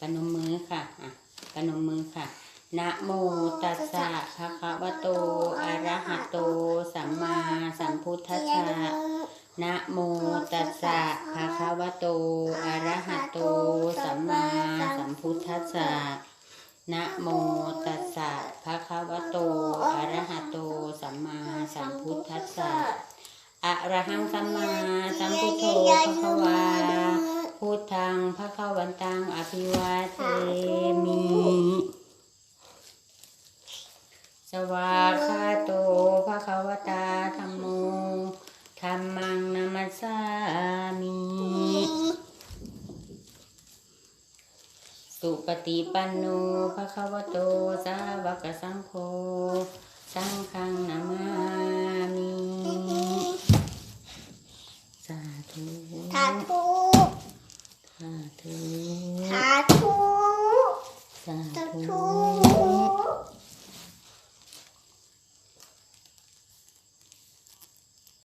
ปนมมือค่ะอะปนมมือค่ะนะโมตัสสะภะคะวะโตอะระหะโต สัมมาสัมพุทธัสสะนะโมตัสสะภะคะวะโตอะระหะโต สัมมาสัมพุทธัสสะนะโมตัสสะภะคะวะโตอะระหะโต สัมมาสัมพุทธัสสะอะระหังสัมมาสัมพุทโธภะคะ ทธังพระขวันตังอภิวาเทมิ สวากขาโตพระขวตาธรรมโมธรรมังนามัสสามิสุปฏิปันโนภะคะวะโต สาวกสังโฆ สังฆังนามามิ สาธุ สาธุ สาธุสา